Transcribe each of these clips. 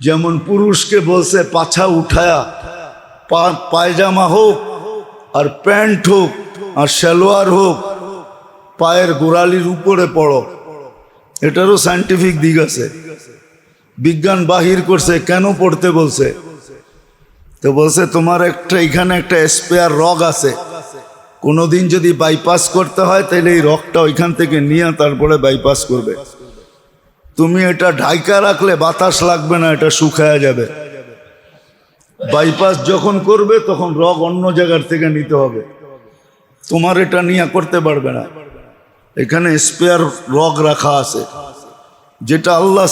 যেমন পুরুষকে বলছে, পাছা উঠায়া পায়জামা হোক আর প্যান্ট হোক আর সালোয়ার হোক, পায়ের গোড়ালির উপরে পড়ো। এটারও সায়েন্টিফিক দিক আছে। বিজ্ঞান বাহির করছে, কেন পড়তে? বলছে। তো বলছে, তোমার একটা, এখানে একটা স্পেয়ার রগ আছে। কোনোদিন যদি বাইপাস করতে হয়, তাহলে এই রগটা ওইখান থেকে নিয়ে তারপরে বাইপাস করবে। তুমি এটা ঢাইকা রাখলে বাতাস লাগবে না, এটা শুকায়া যাবে। বাইপাস যখন করবে, তখন রগ অন্য জায়গার থেকে নিতে হবে। তোমার এটা নিয়ে করতে পারবে না। এখানে স্পেয়ার রগ রাখা আছে, যেটা আল্লাহ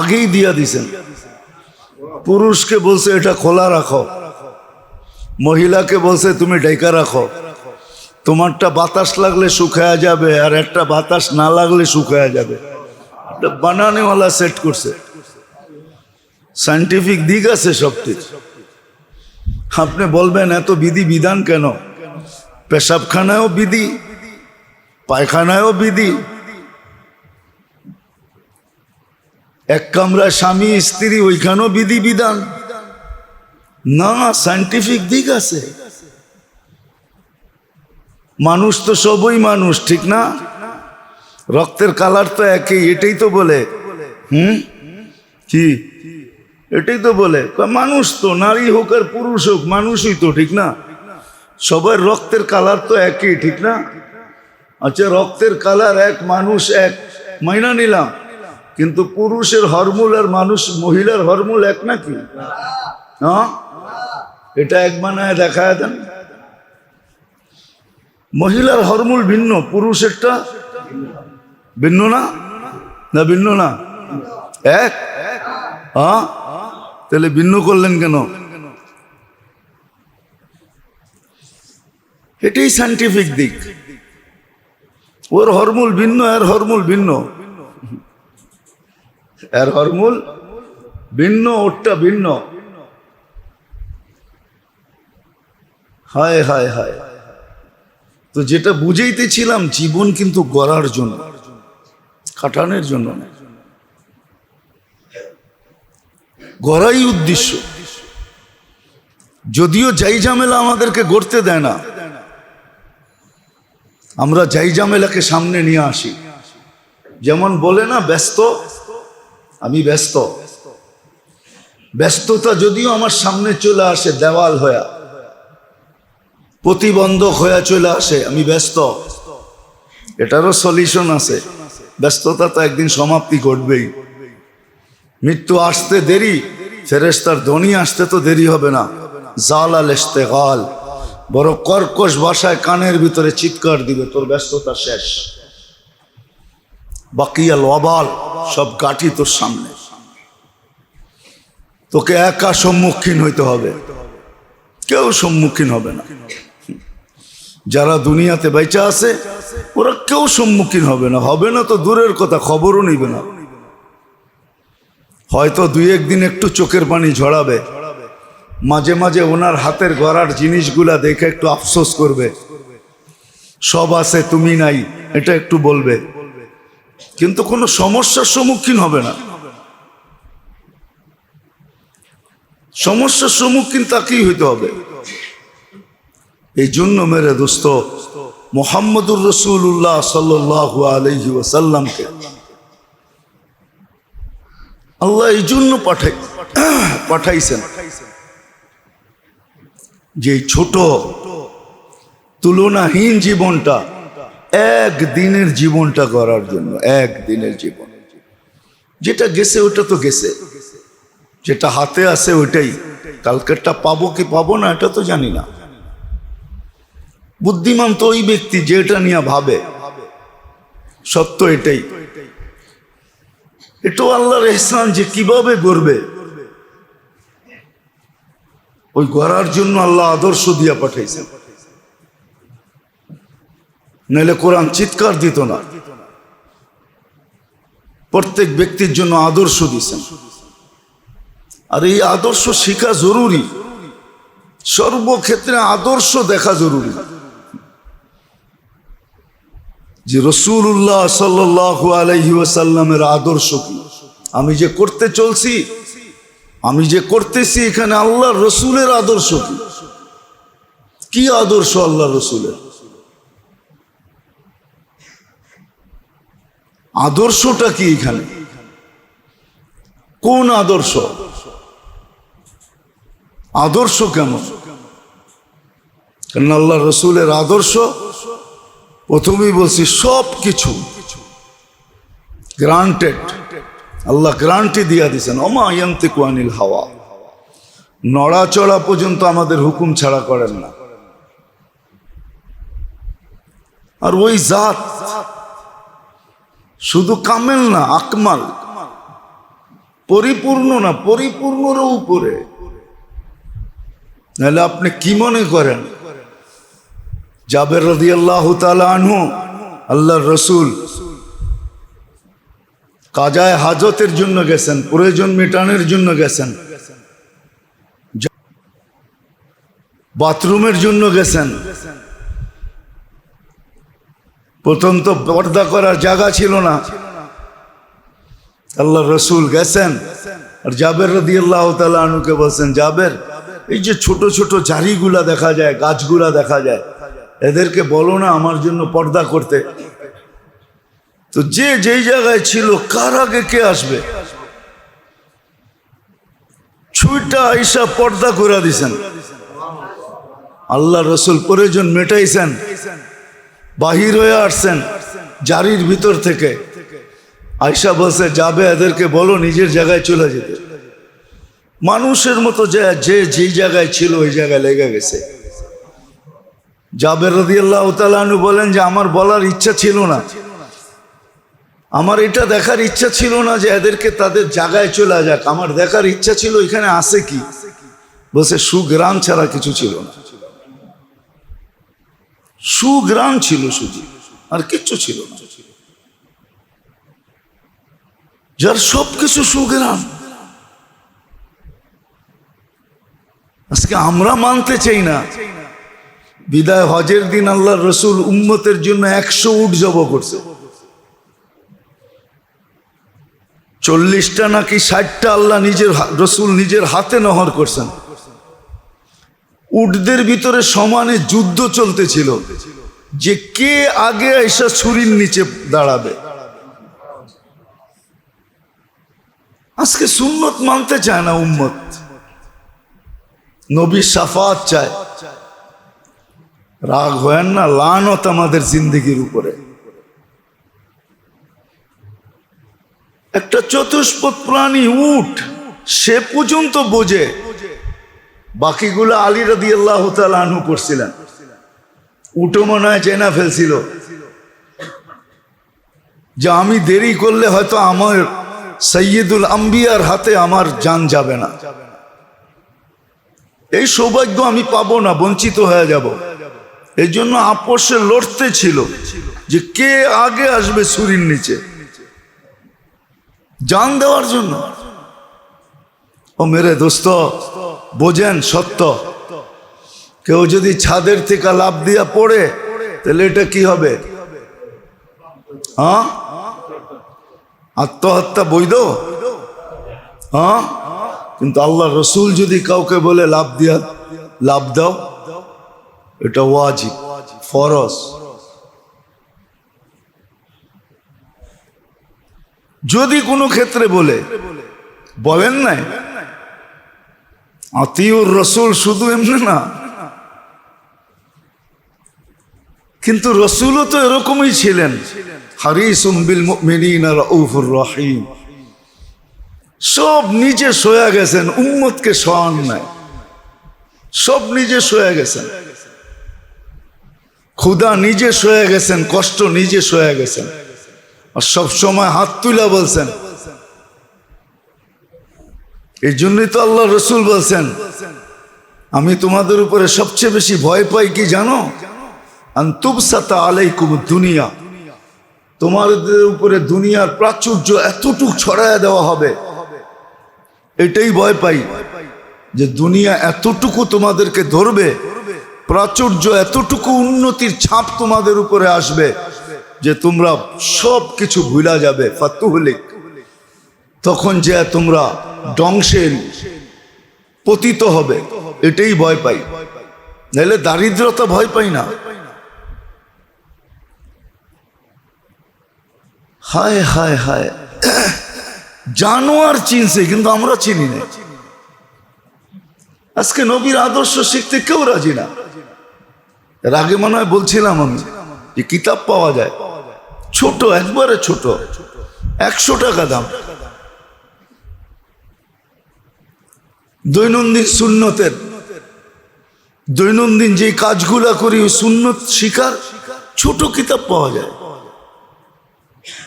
আগেই দিয়া দিছেন। পুরুষকে বলছে, এটা খোলা রাখো। মহিলাকে বলছে, তুমি ডেকা রাখো। তোমারটা বাতাস লাগলে শুকায়া যাবে, আর একটা বাতাস না লাগলে শুকায়া যাবে। বানানেওয়ালা সেট করছে। সায়েন্টিফিক দিক আছে সবটির। আপনি বলবেন, এত বিধি বিধান কেন? পেশাবখানায়ও বিধি, পায়খানায়ও বিধি। এক কামরায় স্বামী, স্ত্রী, ওইখানেও বিধি বিধান। না সায়েন্টিফিক দিক আছে। মানুষ তো সবই মানুষ, ঠিক না? রক্তের কালার তো একই এটাই তো বলে। হুম? কি? এটাই তো বলে। মানুষ তো, নারী হোক আর পুরুষ হোক, মানুষই তো, ঠিক না? সবার রক্তের কালার তো একই, ঠিক না? আচ্ছা রক্তের কালার এক, মানুষ এক, মাইনা নিলাম। কিন্তু পুরুষের হরমুল আর মানুষ, মহিলার হরমুল এক নাকি? হ্যাঁ এটা এক বানায় দেখায় দেন। মহিলার হরমুল ভিন্ন, পুরুষেরটা ভিন্ন না? না ভিন্ন না। এক? তাহলে ভিন্ন করলেন কেন? এটাই সায়েন্টিফিক দিক। ওর হরমুল ভিন্ন, এর হরমুল ভিন্ন। এর হরমুল ভিন্ন, ওরটা ভিন্ন। হায় হায় হায়। তো যেটা বুঝাইতেছিলাম জীবন কিন্তু গড়ার জন্য, কাটানোর জন্য না। গড়াই উদ্দেশ্য। যদিও যাই ঝামেলা আমাদেরকে গড়তে দেয় না, আমরা যাই ঝামেলাকে সামনে নিয়ে আসি। যেমন বলে না, ব্যস্ত, আমি ব্যস্ত। ব্যস্ততা যদিও আমার সামনে চলে আসে দেওয়াল হয়ে প্রতিবন্ধক হয়ে চলে আসে, আমি ব্যস্ত। এটারও সলিউশন আছে। ব্যস্ততা তো একদিন সমাপ্তি ঘটবেই। মৃত্যু আসতে দেরি ফেরেস্তার ধ্বনি আসতে তো দেরি হবে না। জাল আল ইস্তেগাল। বড় কর্কশ ভাষায় কানের ভিতরে চিৎকার দিবে, তোর ব্যস্ততা শেষ। বাকিয়াল অবাল সব গাঠি তোর সামনে। তোকে একা সম্মুখীন হইতে হবে। কেউ সম্মুখীন হবে না। যারা দুনিয়াতে বেঁচে আছে, ওরা কেউ সম্মুখীন হবে না। হবে না তো দূরের কথা, খবরও নিবে না। হয়তো দুই একদিন একটু চোখের পানি ঝরাবে। মাঝে মাঝে ওনার হাতের গড়ার জিনিসগুলা দেখে একটু আফসোস করবে। সব আছে, তুমি নাই, এটা একটু বলবে। কিন্তু কোনো সমস্যার সম্মুখীন হবে না। সমস্যার সম্মুখীন তাকেই হইতে হবে। এই জন্য মেরে দোস্ত, মোহাম্মদুর রসুল্লাহ সাল্লাহ আলহি ওসাল্লামকে আল্লাহ এই জন্য পাঠাই পাঠাইছেন যে ছোট তুলনাহীন জীবনটা এক দিনের জীবনটা করার জন্য এক দিনের জীবন। যেটা গেছে ওটা তো গেছে, যেটা হাতে আছে ওইটাই। কালকেরটা পাবো কি পাবো না, এটা তো জানি না। বুদ্ধিমান তো ওই ব্যক্তি যে এটা নিয়ে ভাবে। সত্য এটাই। এটাও আল্লাহর এহসান যে কীভাবে গড়বে। ওই গড়ার জন্য আল্লাহ আদর্শ দিয়া পাঠাইছেন। নাহলে কোরআন চিৎকার দিত না। প্রত্যেক ব্যক্তির জন্য আদর্শ দিছেন। আর এই আদর্শ শিখা জরুরি। সর্বক্ষেত্রে আদর্শ দেখা জরুরি। যে রসুল্লাহ সাল্লাহ আলহি ওয়াসাল্লামের আদর্শ কি? আমি যে করতে চলছি, আমি যে করতেছি এখানে আল্লাহ রসুলের আদর্শ কি? কি আদর্শ আল্লাহ রসুলের? আদর্শটা কি এখানে? কোন আদর্শ? আদর্শ কেমন? কারণ আল্লাহ রসুলের আদর্শ প্রথমেই বলছি সব কিছু। গ্রান্টেড আল্লাহ গ্রান্টি দিয়া দিছেন অমা ইয়ান্তে হাওয়া। নড়াচড়া পর্যন্ত আমাদের হুকুম ছাড়া করেন না। আর ওই জাত শুধু কামেল না, আকমাল। পরিপূর্ণ না পরিপূর্ণর উপরে। নাহলে আপনি কি মনে করেন? জাবের রদি আল্লাহ আনহু, আল্লাহর রসুল কাজায় হাজতের জন্য গেছেন প্রয়োজন মেটানোর জন্য গেছেন বাথরুমের জন্য গেছেন। প্রথম তো পর্দা করার জায়গা ছিল না। আল্লাহ রসুল গেছেন, আর জাবের রদি আল্লাহ আনুকে বলছেন, জাবের, এই যে ছোট ছোট জারিগুলা দেখা যায়, গাছগুলা দেখা যায় এদেরকে বলো না আমার জন্য পর্দা করতে। তো যে যেই জায়গায় ছিল, কার আগে কে আসবে? ছুইটা আইসা পর্দা করে দিছেন। আল্লাহ রসুল প্রয়োজন মেটাইছেন, বাহির হয়ে আসছেন, জারির ভিতর থেকে। আয়সা বলছে, যাবে, এদেরকে বলো, নিজের জায়গায় চলে যেতে। মানুষের মতো যে যে যেই জায়গায় ছিল, ওই জায়গায় লেগে গেছে। জাবের রদি আল্লাহ তালু বলেন যে, আমার বলার ইচ্ছা ছিল না। আমার এটা দেখার ইচ্ছা ছিল না যে, এদেরকে তাদের জায়গায় চলে যাক। আমার দেখার ইচ্ছা ছিল, এখানে আসে কি? বলছে সুগ্রাম ছাড়া কিছু ছিল না। সুগ্রাম ছিল শুধু, আর কিচ্ছু ছিল না। যার সব কিছু সুগ্রাম আজকে আমরা মানতে চাই না। বিদায় হজের দিন আল্লাহ রসুল উম্মতের জন্য একশো উঠ জব করছে। চল্লিশটা নাকি ষাটটা আল্লাহ নিজের রসুল নিজের হাতে নহর করছেন। উটদের ভিতরে সমানে যুদ্ধ চলতেছিল। যে কে আগে এসে ছুরির নিচে দাঁড়াবে? আজকে সুন্নত মানতে চায় না উম্মত। নবী সাফাত চায়। রাগ হয় না, লানত আমাদের জিন্দগির উপরে। একটা চতুষ্পদ প্রাণী উঠ, সে পর্যন্ত বোঝে। বাকিগুলো আলী রদি আল্লাহ আনহু করছিলেন। উঠো মনে হয় চেনা ফেলছিল। যে আমি দেরি করলে হয়তো আমার সৈয়দুল আম্বিয়ার হাতে আমার জান যাবে না। এই সৌভাগ্য আমি পাবো না, বঞ্চিত হয়ে যাব। এই জন্য আপোষে লড়তে ছিল যে কে আগে আসবে ছুরির নিচে। জান দেওয়ার জন্য। ও মেরে দোস্ত, বোঝেন সত্য। কেউ যদি ছাদের থেকে লাভ দিয়া পড়ে, তাহলে এটা কি হবে? হ্যাঁ? আত্মহত্যা বৈধ? হ্যাঁ? কিন্তু আল্লাহ রসুল যদি কাউকে বলে লাভ দিয়া লাভ দাও এটা ওয়াজিব, ফরজ। যদি কোনো ক্ষেত্রে বলে, বলেন নাই, আতিউর রসুল শুধু এমনি না, কিন্তু রসুলও তো এরকমই ছিলেন। রাউফুর রহিম। সব নিজে সয়া গেছেন, উম্মতকে সহান নাই। সব নিজে সয়া গেছেন। ক্ষুদা নিজে সয়ে গেছেন, কষ্ট নিজে সয়ে গেছেন। আর সব সময় হাত তুলা বলছেন। এই জন্যই তো আল্লাহ রসুল বলছেন, আমি তোমাদের উপরে সবচেয়ে বেশি ভয় পাই কি জানো? আন্তুবসাতা আলাইকুম দুনিয়া। তোমাদের উপরে দুনিয়ার প্রাচুর্য এতটুক ছড়ায় দেওয়া হবে। এটাই ভয় পাই যে দুনিয়া এতটুকু তোমাদেরকে ধরবে প্রাচুর্য এতটুকু উন্নতির ছাপ তোমাদের উপরে আসবে যে তোমরা সব কিছু ভুলা যাবে, ফাতুহলিক। তখন যে তোমরা ডংসের পতিত হবে, এটাই ভয় পাই। নাহলে দারিদ্রতা ভয় পাই না। হায় হায় হায়। জানোয়ার চিনছে, কিন্তু আমরা চিনি না। আজকে নবীর আদর্শ শিখতে কেউ রাজি না। এর আগে মনে হয় বলছিলাম আমি যে কিতাব পাওয়া যায়। ছোট, একবারে ছোট। একশো টাকা দাম। দৈনন্দিন সুন্নতের, দৈনন্দিন যে কাজগুলা করি, ওই সুন্নত শিকার ছোট কিতাব পাওয়া যায়।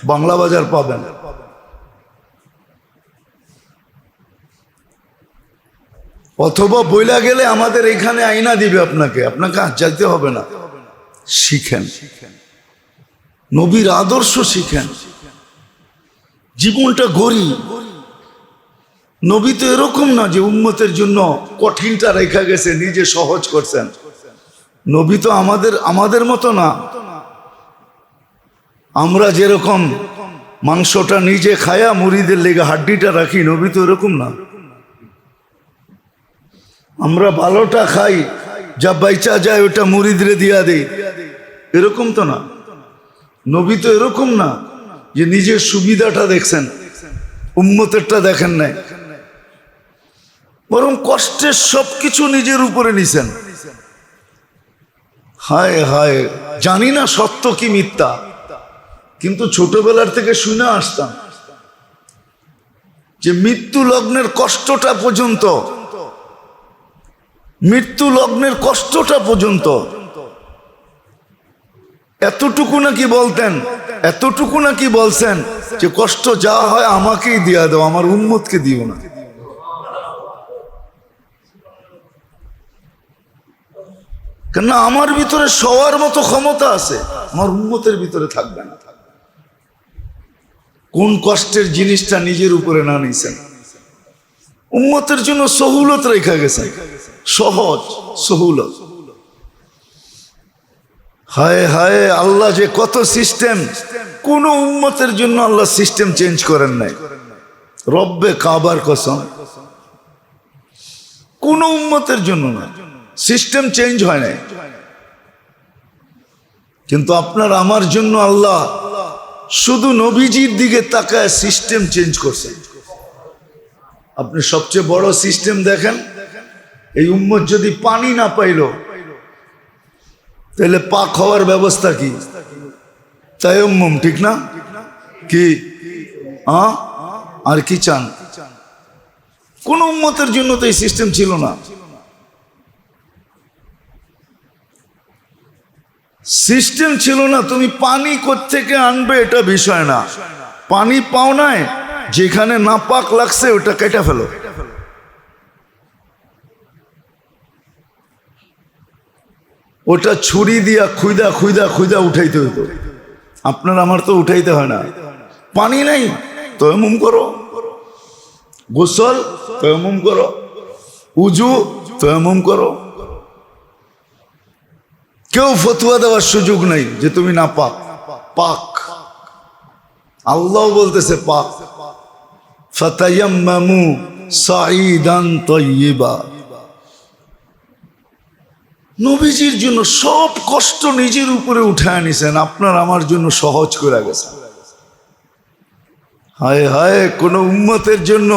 বাংলা বাজার পাবেন। অথবা বইলা গেলে আমাদের এখানে আইনা দিবে আপনাকে। আপনাকে আর যাইতে হবে না। শিখেন। নবীর আদর্শ শিখেন। জীবনটা গড়ি নবী তো এরকম না যে উন্মতের জন্য কঠিনটা রেখা গেছে, নিজে সহজ করছেন। নবী তো আমাদের আমাদের মতো না। আমরা যেরকম মাংসটা নিজে খায়া মুড়িদের লেগে হাড্ডিটা রাখি, নবী তো এরকম না। আমরা ভালোটা খাই, যা বাইচা যায় ওটা মুড়িদরে দিয়া দেই। এরকম তো না। নবী তো এরকম না যে নিজের সুবিধাটা দেখছেন, উম্মতেরটা দেখেন নাই। বরং কষ্টের সব কিছু নিজের উপরে নিছেন। হায় হায়, জানি না সত্য কি মিথ্যা, কিন্তু ছোটবেলার থেকে শুনে আসতাম যে মৃত্যু লগ্নের কষ্টটা পর্যন্ত মৃত্যু লগ্নের কষ্টটা পর্যন্ত। এতটুকু নাকি বলতেন, এতটুকু নাকি বলছেন যে কষ্ট যা হয় আমাকেই দিয়া দাও, আমার উন্মতকে দিও না। কেন আমার ভিতরে সবার মতো ক্ষমতা আছে, আমার উন্মতের ভিতরে থাকবে না। কোন কষ্টের জিনিসটা নিজের উপরে না নিছেন? উম্মতের জন্য সহুলত রেখা গেছে। সহজ, সহুলত। হায় হায়, আল্লাহ যে কত সিস্টেম কোন উম্মতের জন্য আল্লাহ সিস্টেম চেঞ্জ করেন নাই। রব্বে কাবার কসম। কোন উম্মতের জন্য না সিস্টেম চেঞ্জ হয় নাই। কিন্তু আপনার, আমার জন্য আল্লাহ শুধু নবীজির দিকে তাকায় সিস্টেম চেঞ্জ করছেন আপনি সবচেয়ে বড় সিস্টেম দেখেন, এই উম্মত যদি পানি না পাইল, তাহলে পাক হওয়ার ব্যবস্থা কি? তাই উম্মম, ঠিক না? কি? আর কি চান? কোন উম্মতের জন্য তো এই সিস্টেম ছিল না। সিস্টেম ছিল না, তুমি পানি থেকে আনবে এটা বিষয় না। পানি পাও নাই? যেখানে না পাক লাগছে, ওটা কেটে ফেলো। ওটা ছুরি দিয়া খুইদা খুইদা খুইদা উঠাইতে হইতো। আপনার আমার তো উঠাইতে হয় না। পানি নাই তয়মুম করো। গোসল তয়মুম করো। উজু তয়মুম করো। কেউ ফতুয়া দেওয়ার সুযোগ নাই যে তুমি না পাক পাক। আল্লাহ বলতেছে পাক। ফাতায়াম্মামু সাঈদান তাইয়্যিবা নবীজির জন্য সব কষ্ট নিজের উপরে উঠায় নিছেন আপনার আমার জন্য সহজ করে গেছে। হায় হায়, কোন উম্মতের জন্য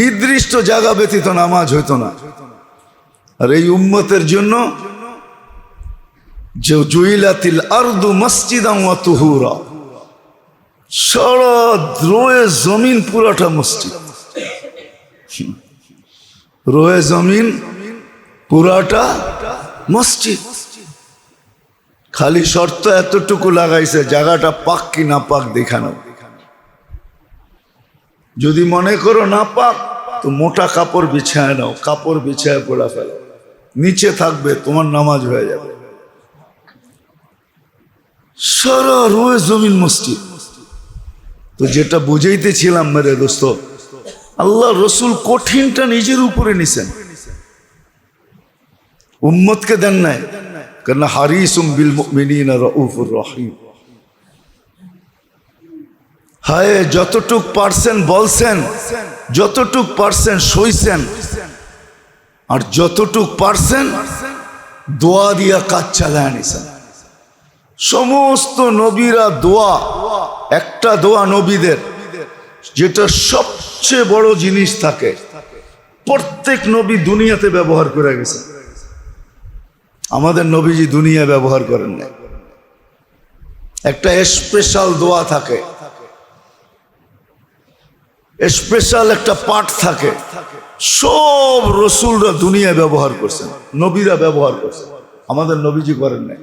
নির্দিষ্ট জায়গা ব্যতীত নামাজ হইতো না। আর এই উম্মতের জন্য যে জুইলাতিল আরদু মসজিদাম তুহুরা। সারা রোয়ে জমিন পুরাটা মসজিদ। রোয়ে জমিন পুরাটা মসজিদ। খালি শর্ত এতটুকু লাগাইছে, জায়গাটা পাক কি না পাক দেখানো। যদি মনে করো না পাক, তো মোটা কাপড় বিছায় নাও, কাপড় বিছায় পড়া ফেলো। নিচে থাকবে, তোমার নামাজ হয়ে যাবে। সারা রোয়ে জমিন মসজিদ। তো যেটা বুঝাইতেছিলাম মেরে দোস্ত, আল্লাহ রসুল কঠিনটা নিজের উপরে নিছেন। উম্মতকে দেন নাই, কেন হারিসুম বিল রহিম। হায়, যতটুক পারছেন বলছেন, যতটুক পারছেন সইছেন, আর যতটুক পারছেন, দোয়া দিয়া কাজ চালায় নিছেন। সমস্ত নবীরা দোয়া, একটা দোয়া নবীদের, যেটা সবচেয়ে বড় জিনিস থাকে। প্রত্যেক নবী দুনিয়াতে ব্যবহার করে গেছে। আমাদের নবীজি দুনিয়া ব্যবহার করেন না একটা স্পেশাল দোয়া থাকে। স্পেশাল একটা পাঠ থাকে। সব রসুলরা দুনিয়ায় ব্যবহার করছেন, নবীরা ব্যবহার করছেন। আমাদের নবীজি করেন নাই।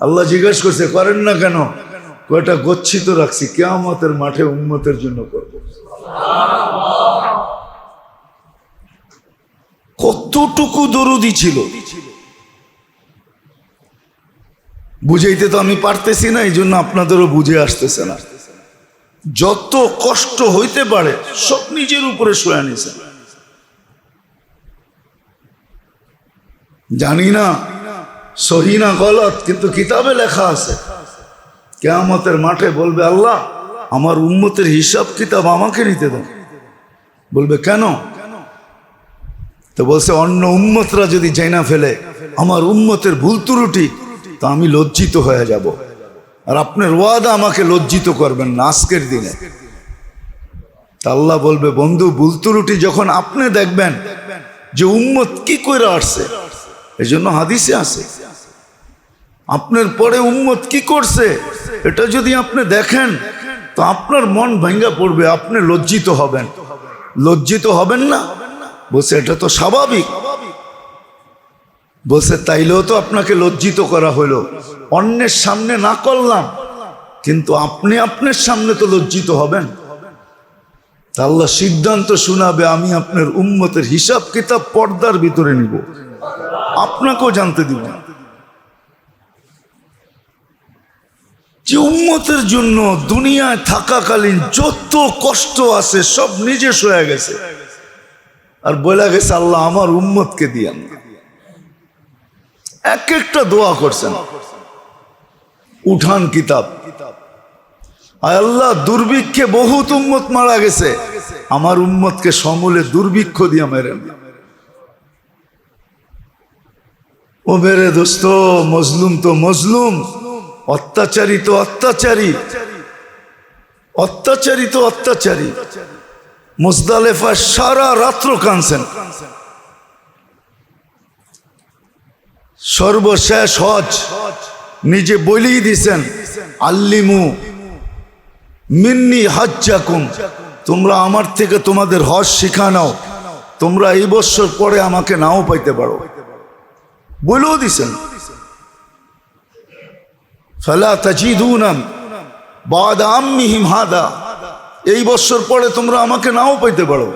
আল্লাহ জিজ্ঞেস করছে, করেন না কেন? কয়টা গচ্ছিত রাখছি, কেয়ামতের মাঠে উন্মতের জন্য করব। কতটুকু দরুদি ছিল। বুঝাইতে তো আমি পারতেছি না এই জন্য আপনাদেরও বুঝে আসতেছে না। যত কষ্ট হইতে পারে, সব নিজের উপরে শোয়া নিছে। জানি না সহি না গলত, কিন্তু কিতাবে লেখা আছে। কেয়ামতের মাঠে বলবে, আল্লাহ, আমার উন্মতের হিসাব কিতাব আমাকে নিতে দেন বলবে, কেন? তো বলছে, অন্য উম্মতরা যদি জাইনা ফেলে, আমার উম্মতের ভুল ত্রুটি, তো আমি লজ্জিত হয়ে যাব। আর আপনার ওয়াদা আমাকে লজ্জিত করবেন না আজকের দিনে। তা আল্লাহ বলবে, বন্ধু, ভুল ত্রুটি যখন আপনি দেখবেন যে উম্মত কি করে আসছে এই জন্য হাদিসে আছে আপনার পরে উম্মত কি করছে? এটা যদি আপনি দেখেন, তো আপনার মন ভেঙ্গা পড়বে, আপনি লজ্জিত হবেন। লজ্জিত হবেন না? বলছে, এটা তো স্বাভাবিক। বলছে, তাইলেও তো আপনাকে লজ্জিত করা হলো। অন্যের সামনে না করলাম, কিন্তু আপনি আপনার সামনে তো লজ্জিত হবেন। আল্লাহ সিদ্ধান্ত শোনাবে, আমি আপনার উম্মতের হিসাব কিতাব পর্দার ভিতরে নিব। আপনাকেও জানতে দিব। যে উম্মতের জন্য দুনিয়ায় থাকাকালীন যত কষ্ট আছে, সব নিজে সয়ে গেছে। আর বলে গেছে, আল্লাহ আমার উম্মতকে দিয়ান এক একটা দোয়া করছেন। উঠান কিতাব। আল্লাহ, দুর্ভিক্ষে বহুত উম্মত মারা গেছে। আমার উম্মতকে সমূলে দুর্ভিক্ষ দিয়া মেরেন। ও মেরে দোস্ত, মজলুম তো মজলুম। অত্যাচারী তো অত্যাচারী। অত্যাচারী তো অত্যাচারী। মুজদালেফা সারা রাত্র কানছেন সর্বশেষ হজ নিজে বলেই দিছেন, আল্লিমু মিন্নি হাজ্জাকুম। তোমরা আমার থেকে তোমাদের হজ শিখা নাও। তোমরা এই বছর পরে আমাকে নাও পাইতে পারো। বলেও দিছেন। ফালা হাদা। এই বছর পরে তোমরা আমাকে নাও পাইতে পারো।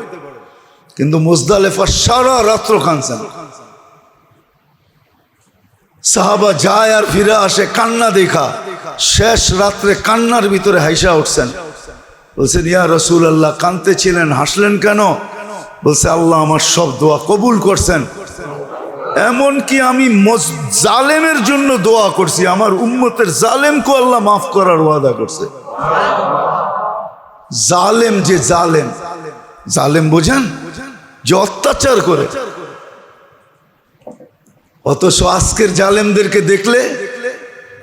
কিন্তু মুজদালেফা সারা রাত্র কানছেন সাহাবা যায় আর ফিরে আসে কান্না দেখা। শেষ রাত্রে কান্নার ভিতরে হাইসা উঠছেন। বলছেন, ইয়া রসুল আল্লাহ কানতে ছিলেন হাসলেন কেন? বলছে, আল্লাহ আমার সব দোয়া কবুল করছেন। এমন কি আমি জালেমের জন্য দোয়া করছি। আমার উম্মতের জালেমকে আল্লাহ মাফ করার ওয়াদা করছে। জালেম যে জালেম জালেম বোঝেন? যে অত্যাচার করে। অথচ আজকের জালেমদেরকে দেখলে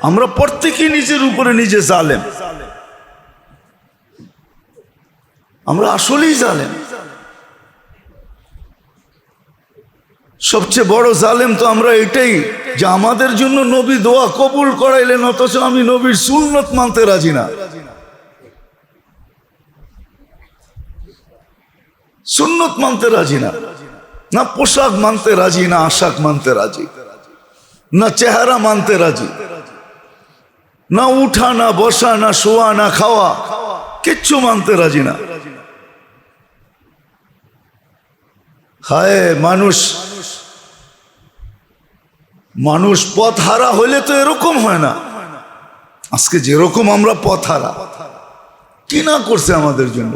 আমরা প্রত্যেকেই নিজের উপরে নিজে জালেম। আমরা আসলেই জালেম। সবচেয়ে বড় জালেম তো আমরা এটাই যে আমাদের জন্য নবী দোয়া কবুল করাইলেন, অথচ আমি নবীর সুন্নত মানতে রাজি না। সুন্নত মানতে রাজি না। না পোশাক মানতে রাজি, না আশাক মানতে রাজি, না চেহারা মানতে রাজি, না উঠা, না বসা, না শোয়া, না খাওয়া, কিচ্ছু মানতে রাজি না। হায়, মানুষ। মানুষ পথ হারা হলে তো এরকম হয় না। আজকে যেরকম আমরা পথ হারা কি না করছে আমাদের জন্য?